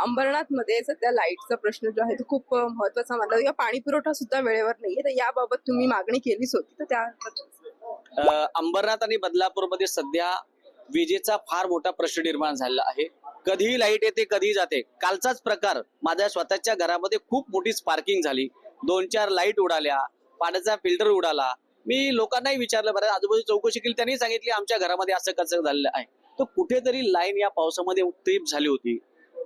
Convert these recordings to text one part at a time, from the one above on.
अंबरनाथमध्ये सध्या लाईटचा प्रश्न जो आहे तो खूप महत्त्वाचा मानला किंवा पाणी पुरवठा सुद्धा वेळेवर नाहीये. तर याबाबत तुम्ही मागणी केलीच होती. तर त्या अंबरनाथ आणि बदलापूरमध्ये सध्या विजेचा फार मोठा प्रश्न निर्माण झालेला आहे. कधीही लाइट येते कधीही जाते. कालचाच प्रकार माझ्या स्वतःच्या घरामध्ये खूप मोठी स्पार्किंग झाली. दोन चार लाइट उडाल्या पाण्याचा फिल्टर उडाला. मी लोकांनाही विचारलं बरं आजूबाजू चौकशी केली त्यांनी सांगितली आमच्या घरामध्ये असं कसं झालेलं आहे. तर कुठेतरी लाईन या पावसामध्ये ट्रीप झाली होती.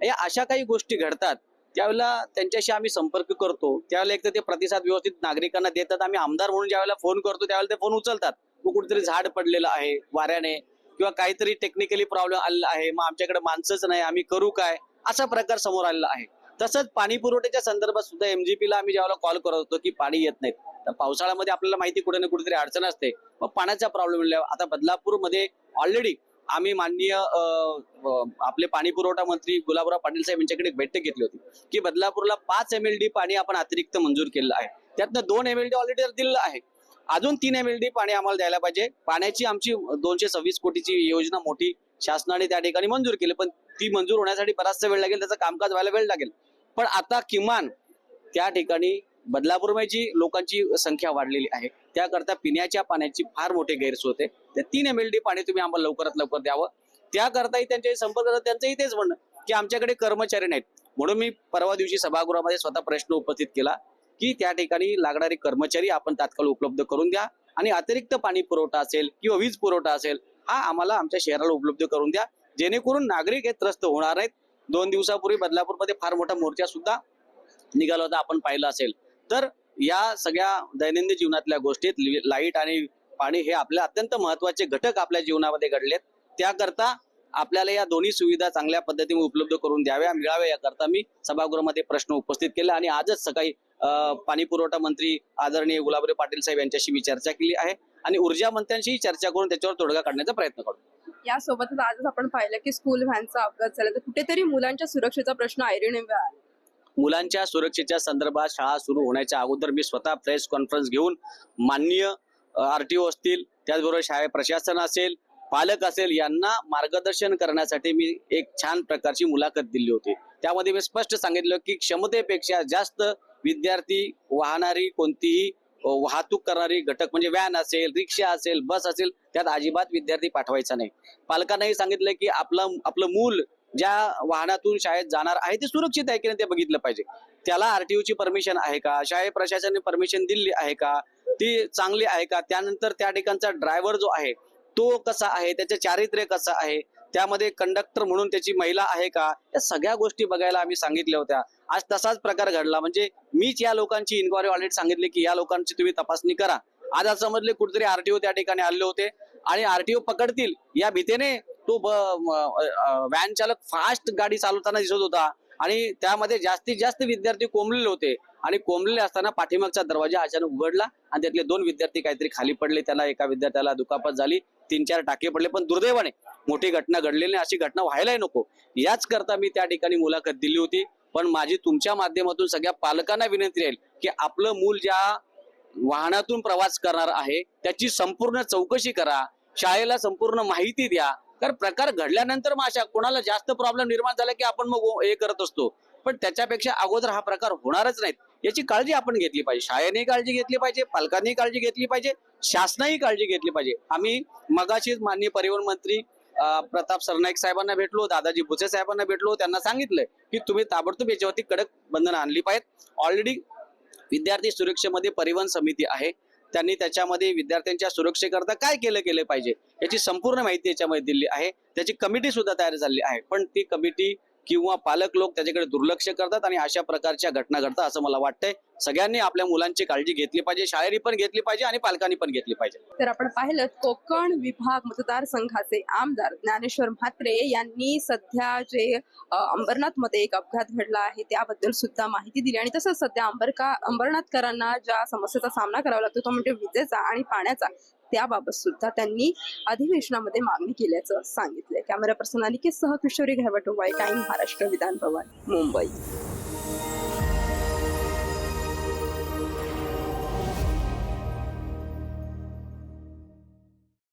या अशा काही गोष्टी घडतात त्यावेळेला त्यांच्याशी आम्ही संपर्क करतो त्यावेळेला एक तर ते प्रतिसाद व्यवस्थित नागरिकांना देतात. आम्ही आमदार म्हणून ज्यावेळेला फोन करतो त्यावेळेला ते फोन उचलतात. मग कुठेतरी झाड पडलेलं आहे वाऱ्याने किंवा काहीतरी टेक्निकली प्रॉब्लेम आलेला आहे. मग आमच्याकडे माणसंच नाही आम्ही करू काय? असा प्रकार समोर आलेला आहे. तसंच पाणी पुरवठ्याच्या संदर्भात सुद्धा एमजीपीला आम्ही ज्यावेळेला कॉल करत होतो की पाणी येत नाहीत. तर पावसाळ्यामध्ये आपल्याला माहिती कुठे ना कुठेतरी अडचण असते. मग पाण्याचा प्रॉब्लेम आता बदलापूरमध्ये ऑलरेडी आम्ही माननीय आपले पाणी पुरवठा मंत्री गुलाबराव पाटील साहेब यांच्याकडे एक बैठक घेतली होती की बदलापूरला पाच एम एल डी पाणी आपण अतिरिक्त मंजूर केलं आहे. त्यातनं दोन एम एल डी ऑलरेडी दिलेलं आहे. अजून तीन एम एल डी पाणी आम्हाला द्यायला पाहिजे. पाण्याची आमची दोनशे सव्वीस कोटीची योजना मोठी शासनाने त्या ठिकाणी मंजूर केली पण ती मंजूर होण्यासाठी बराचसा वेळ लागेल त्याचं कामकाज व्हायला वेळ लागेल. पण आता किमान त्या ठिकाणी बदलापूरमध्ये जी लोकांची संख्या वाढलेली आहे. त्याकरता पिण्याच्या पाण्याची फार मोठी गैरसोय होते. ते तीन एम एल डी पाणी तुम्ही आम्हाला लवकरात लवकर द्यावं. त्याकरताही त्यांच्याही संपर्क त्यांचंही तेच म्हणणं की आमच्याकडे कर्मचारी नाहीत. म्हणून मी परवा दिवशी सभागृहामध्ये स्वतः प्रश्न उपस्थित केला की त्या ठिकाणी लागणारे कर्मचारी आपण तात्काळ उपलब्ध करून द्या आणि अतिरिक्त पाणी पुरवठा असेल किंवा वीज पुरवठा असेल हा आम्हाला आमच्या शहराला उपलब्ध करून द्या. जेणेकरून नागरिक हे त्रस्त होणार नाहीत. दोन दिवसापूर्वी बदलापूरमध्ये फार मोठा मोर्चा सुद्धा निघाला होता आपण पाहिलं असेल. तर या सगळ्या दैनंदिन जीवनातल्या गोष्टीत लाइट आणि पाणी हे आपल्या अत्यंत महत्त्वाचे घटक आपल्या जीवनामध्ये घडलेत. त्याकरता आपल्याला या दोन्ही सुविधा चांगल्या पद्धतीने उपलब्ध करून द्याव्या मिळाव्या याकरता मी सभागृहामध्ये प्रश्न उपस्थित केले आणि आजच सकाळी पाणी पुरवठा मंत्री आदरणीय गुलाबराव पाटील साहेब यांच्याशी मी चर्चा केली आहे आणि ऊर्जा मंत्र्यांशी चर्चा करून त्याच्यावर तोडगा काढण्याचा प्रयत्न करू. यासोबतच आजच आपण पाहिलं की स्कूल व्हॅनचा अपघात झाला. तर कुठेतरी मुलांच्या सुरक्षेचा प्रश्न ऐरणीवर आला. मुलांच्या सुरक्षेच्या संदर्भात शाळा सुरू होण्याच्या अगोदर मी स्वतः प्रेस कॉन्फरन्स घेऊन माननीय आर टी ओ असतील त्याचबरोबर शाळे प्रशासन असेल पालक असेल यांना मार्गदर्शन करण्यासाठी मी एक छान प्रकारची मुलाखत दिली होती. त्यामध्ये मी स्पष्ट सांगितलं की क्षमतेपेक्षा जास्त विद्यार्थी वाहणारी कोणतीही वाहतूक करणारी घटक म्हणजे व्हॅन असेल रिक्षा असेल बस असेल त्यात अजिबात विद्यार्थी पाठवायचा नाही. पालकांनाही सांगितलं की आपलं आपलं मूल ज्या वाहनातून शाळेत जाणार आहे ते सुरक्षित आहे की नाही ते बघितलं पाहिजे. त्याला आरटीओची परमिशन आहे का? शाळे प्रशासनाने परमिशन दिली आहे का? ती चांगली आहे का? त्यानंतर त्या ठिकाणचा ड्रायव्हर जो आहे तो कसा आहे? त्याचे चारित्र्य कसं आहे? त्यामध्ये कंडक्टर म्हणून त्याची महिला आहे का? या सगळ्या गोष्टी बघायला आम्ही सांगितल्या होत्या. आज तसाच प्रकार घडला. म्हणजे मीच या लोकांची इन्क्वायरी ऑलरेडी सांगितली की या लोकांची तुम्ही तपासणी करा. आज असं समजले कुठेतरी आरटीओ त्या ठिकाणी आले होते आणि आरटीओ पकडतील या भीतीने तो व्हॅन चालक फास्ट गाडी चालवताना दिसत होता आणि त्यामध्ये जास्तीत जास्त विद्यार्थी कोंबलेले होते. आणि कोंबलेले असताना पाठीमागचा दरवाजा अचानक उघडला आणि त्यातले दोन विद्यार्थी काहीतरी खाली पडले. त्याला एका विद्यार्थ्याला दुखापत झाली. तीन चार टाके पडले. पण दुर्दैवाने मोठी घटना घडलेली नाही. अशी घटना व्हायलाही नको. याच करता मी त्या ठिकाणी मुलाखत दिली होती. पण माझी तुमच्या माध्यमातून सगळ्या पालकांना विनंती राहील की आपलं मूल ज्या वाहनातून प्रवास करणार आहे त्याची संपूर्ण चौकशी करा. शाळेला संपूर्ण माहिती द्या. कारण प्रकार घडल्यानंतर मग अशा कोणाला जास्त प्रॉब्लेम निर्माण झाला की आपण मग हे करत असतो. पण त्याच्यापेक्षा अगोदर हा प्रकार होणारच नाहीत. याची काळजी आपण घेतली पाहिजे. शाळेने काळजी घेतली पाहिजे पालकांनी काळजी घेतली पाहिजे शासनाही काळजी घेतली पाहिजे. आम्ही मगाशीच माननीय परिवहन मंत्री प्रताप सरनाईक साहेबांना भेटलो दादाजी भुसे साहेबांना भेटलो. त्यांना सांगितलंय की तुम्ही ताबडतोब याच्यावरती कडक बंधनं आणली पाहिजेत. ऑलरेडी विद्यार्थी सुरक्षेमध्ये परिवहन समिती आहे. त्यांनी त्याच्यामध्ये विद्यार्थ्यांच्या सुरक्षेकरता काय केलं केलं पाहिजे याची संपूर्ण माहिती याच्यामध्ये दिली आहे. त्याची कमिटी सुद्धा तयार झाली आहे. पण ती कमिटी किंवा पालक लोक त्याच्याकडे दुर्लक्ष करतात आणि अशा प्रकारच्या घटना घडतात असं मला वाटतंय. सगळ्यांनी आपल्या मुलांची काळजी घेतली पाहिजे शाळेनी पण घेतली पाहिजे आणि पालकांनी पण घेतली पाहिजे. तर आपण पाहिलं कोकण विभाग मतदारसंघाचे आमदार ज्ञानेश्वर म्हात्रे यांनी सध्या जे अंबरनाथमध्ये एक अपघात घडला आहे त्याबद्दल सुद्धा माहिती दिली. आणि तसंच सध्या अंबरका अंबरनाथकरांना ज्या समस्येचा सामना करावा लागतो तो म्हणजे विजेचा आणि पाण्याचा. त्याबाबत सुद्धा त्यांनी अधिवेशनामध्ये मागणी केल्याचं सांगितलंय. कॅमेरा पर्सन अनिकेत सह किशोरी घावटोबाई टाइम महाराष्ट्र विधान भवन मुंबई.